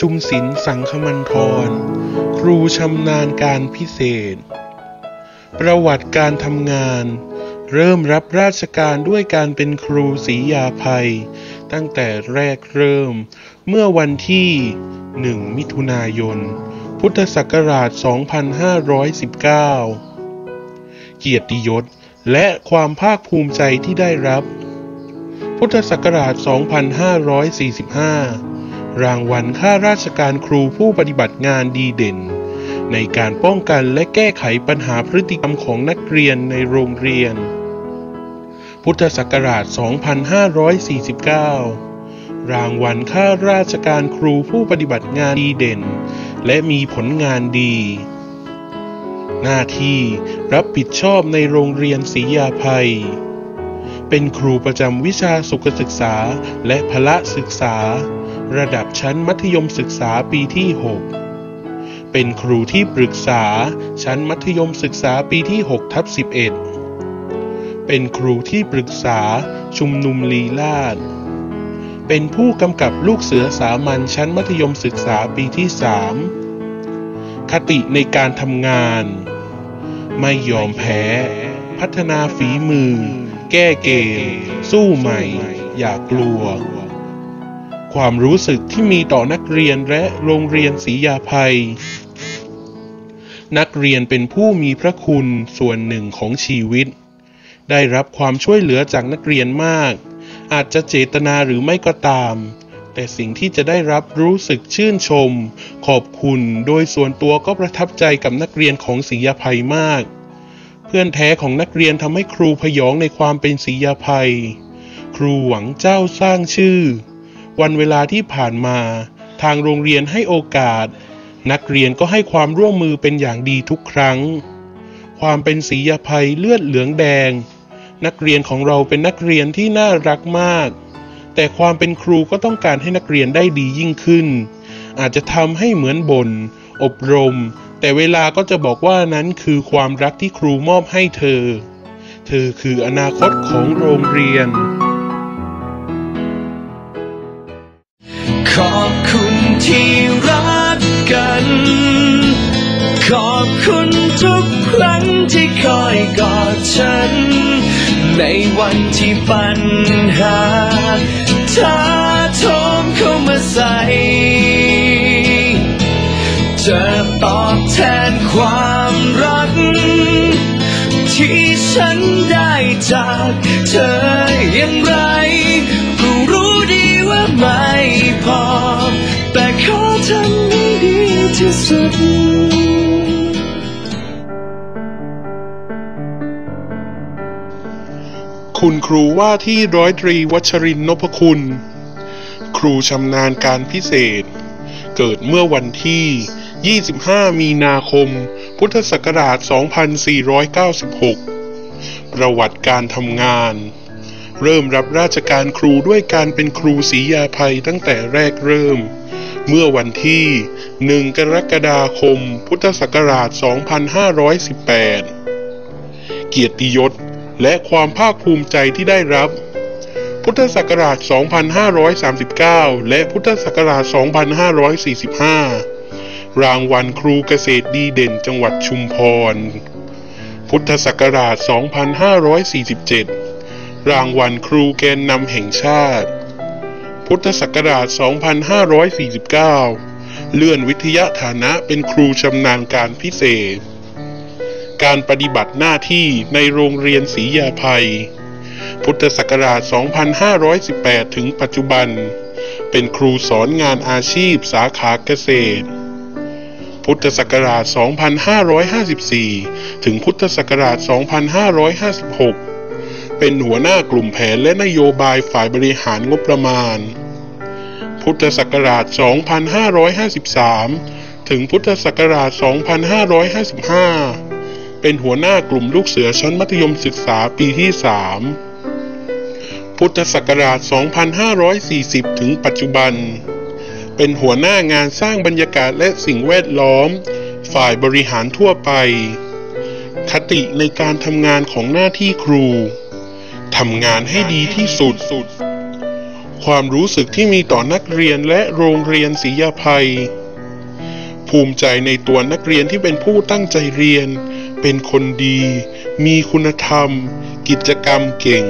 ชุมศิลป์สังคมันทรครูชำนาญการพิเศษ ประวัติการทำงาน เริ่มรับราชการด้วยการเป็นครูศรียาภัย ตั้งแต่แรกเริ่ม เมื่อวันที่ 1 มิถุนายน พุทธศักราช 2519 เกียรติยศและความภาคภูมิใจที่ได้รับ พุทธศักราช 2545 รางวัลข้าราชการครูผู้ปฏิบัติงานดีเด่น ในการป้องกันและแก้ไขปัญหาพฤติกรรมของนักเรียนในโรงเรียน พุทธศักราช 2549 รางวัลข้าราชการครูผู้ปฏิบัติงานดีเด่น และมีผลงานดี หน้าที่รับผิดชอบในโรงเรียนศรียาภัยเป็นครูประจำวิชาสุขศึกษาและพละศึกษา ระดับชั้นมัธยมศึกษาปีที่ 6 เป็นครูที่ปรึกษาชั้นมัธยมศึกษาปีที่6ทับ11 เป็นครูที่ปรึกษาชุมนุมลีลาด เป็นผู้กำกับลูกเสือสามัญชั้นมัธยมศึกษาปีที่ 3 คติในการทำงาน ไม่ยอมแพ้ พัฒนาฝีมือ แก้เกม สู้ใหม่ อย่ากลัว ความรู้สึกที่มีต่อนักเรียนและโรงเรียนศรียาภัย นักเรียนเป็นผู้มีพระคุณส่วนหนึ่งของชีวิต ได้รับความช่วยเหลือจากนักเรียนมาก อาจจะเจตนาหรือไม่ก็ตาม แต่สิ่งที่จะได้รับรู้สึกชื่นชม ขอบคุณโดยส่วนตัวก็ประทับใจกับนักเรียนของศรียาภัยมาก เพื่อนแท้ของนักเรียนทำให้ครูพยองในความเป็นศรียาภัย ครูหวังเจ้าสร้างชื่อ วันเวลาที่ผ่านมา ทางโรงเรียนให้โอกาส นักเรียนก็ให้ความร่วมมือเป็นอย่างดีทุกครั้ง ความเป็นศียภัยเลือดเหลืองแดง นักเรียนของเราเป็นนักเรียนที่น่ารักมาก แต่ความเป็นครูก็ต้องการให้นักเรียนได้ดียิ่งขึ้น อาจจะทำให้เหมือนบน่นอบรม แต่เวลาก็จะบอกว่านั้นคือความรักที่ครูมอบให้เธอ เธอคืออนาคตของโรงเรียน ฉัน ในวันที่ปัญหาท้าโถมเข้ามาใส่จะตอบแทนความรัก ที่ฉันได้จากเธออย่างไรก็รู้ดีว่าไม่พอ แต่ขอทำให้ดีที่สุด คุณครูว่าที่ร้อยตรีวัชรินนพคุณ ครูชำนาญการพิเศษ เกิดเมื่อวันที่ 25 มีนาคม พุทธศักราช 2496 ประวัติการทำงาน เริ่มรับราชการครูด้วยการเป็นครูศรียาภัยตั้งแต่แรกเริ่ม เมื่อวันที่ 1 กรกฎาคม พุทธศักราช 2518 เกียรติยศ และความภาคภูมิใจที่ได้รับ พุทธศักราช 2539 และพุทธศักราช 2545 รางวัลครูเกษตรดีเด่นจังหวัดชุมพร พุทธศักราช 2547 รางวัลครูแกนนำแห่งชาติ พุทธศักราช 2549 เลื่อนวิทยาฐานะเป็นครูชำนาญการพิเศษ การปฏิบัติหน้าที่ในโรงเรียนศรียาภัย พุทธศักราช 2518 ถึงปัจจุบัน เป็นครูสอนงานอาชีพสาขาเกษตร พุทธศักราช 2554 ถึงพุทธศักราช 2556 เป็นหัวหน้ากลุ่มแผนและนโยบายฝ่ายบริหารงบประมาณ พุทธศักราช 2553 ถึงพุทธศักราช 2555 เป็นหัวหน้ากลุ่มลูกเสือชั้นมัธยมศึกษาปีที่ 3 พุทธศักราช 2540 ถึงปัจจุบัน เป็นหัวหน้างานสร้างบรรยากาศและสิ่งแวดล้อม ฝ่ายบริหารทั่วไป คติในการทำงานของหน้าที่ครูทำงานให้ดีที่สุดความรู้สึกที่มีต่อนักเรียนและโรงเรียนศรียาภัย ภูมิใจในตัวนักเรียนที่เป็นผู้ตั้งใจเรียน เป็นคนดี มีคุณธรรม กิจกรรมเก่ง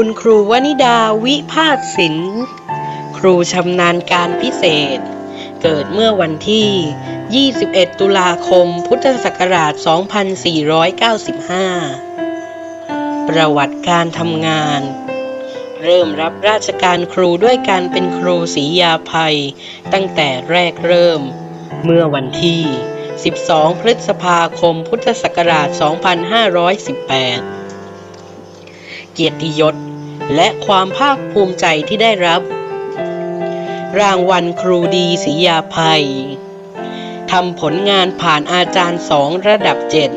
คุณครูวนิดาวิพาสศิลป์ ครูชำนาญการพิเศษ เกิดเมื่อวันที่ 21 ตุลาคม พุทธศักราช 2495 ประวัติการทำงาน เริ่มรับราชการครูด้วยการเป็นครูศรียาภัย ตั้งแต่แรกเริ่ม เมื่อวันที่ 12 พฤษภาคม พุทธศักราช 2518 เกียรติยศ และความภาคภูมิใจที่ได้รับ รางวัลครูดีศรียาภัยทำผลงานผ่านอาจารย์สองระดับเจ็ด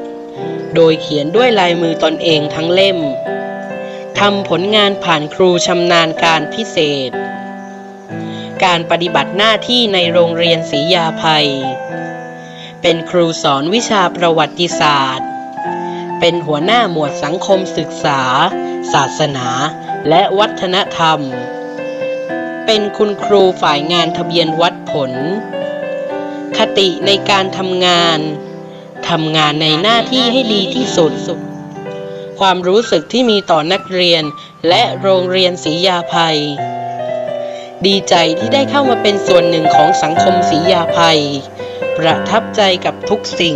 โดยเขียนด้วยลายมือตนเองทั้งเล่ม ทำผลงานผ่านครูชำนาญการพิเศษ การปฏิบัติหน้าที่ในโรงเรียนศรียาภัย เป็นครูสอนวิชาประวัติศาสตร์ เป็นหัวหน้าหมวดสังคมศึกษา ศาสนา และวัฒนธรรม เป็นคุณครูฝ่ายงานทะเบียนวัดผล คติในการทำงาน ทำงานในหน้าที่ให้ดีที่สุด ความรู้สึกที่มีต่อนักเรียนและโรงเรียนศรียาภัย ดีใจที่ได้เข้ามาเป็นส่วนหนึ่งของสังคมศรียาภัย ประทับใจกับทุกสิ่ง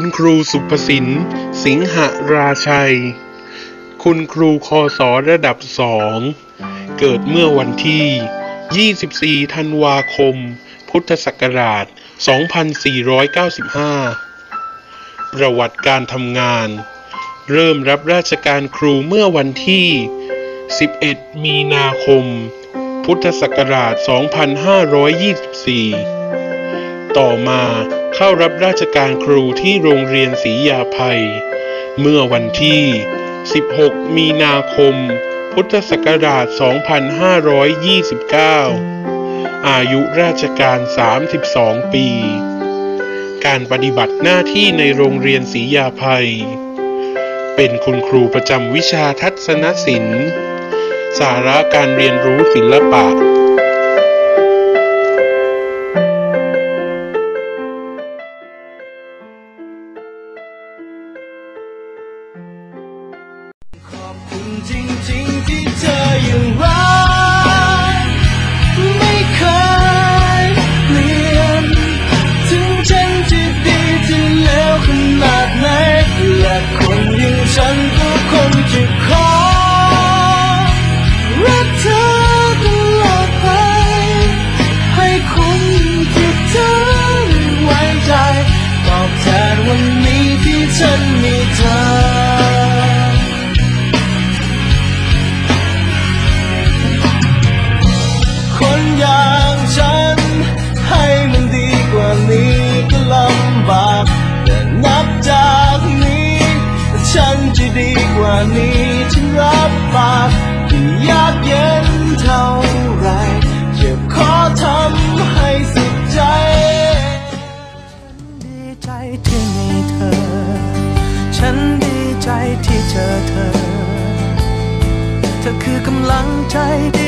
คุณครูสุภสิน สิงหราชัย คุณครูคอสอระดับสอง เกิดเมื่อวันที่ 24 ธันวาคม พุทธศักราช 2495 ประวัติการทำงาน เริ่มรับราชการครูเมื่อวันที่ 11 มีนาคม พุทธศักราช 2524 ต่อมา เข้ารับราชการครูที่โรงเรียนศรียาภัย เมื่อวันที่ 16 มีนาคม พุทธศักราช 2529 อายุราชการ 32 ปี การปฏิบัติหน้าที่ในโรงเรียนศรียาภัย เป็นคุณครูประจำวิชาทัศนศิลป์ สาระการเรียนรู้ศิลปะานนี้ฉันรับปากที่ยากเย็นเท่าไรจะขอทำให้สุดใจ ดีใจที่มีเธอ ฉันดีใจที่เจอเธอ เธอคือกำลังใจดี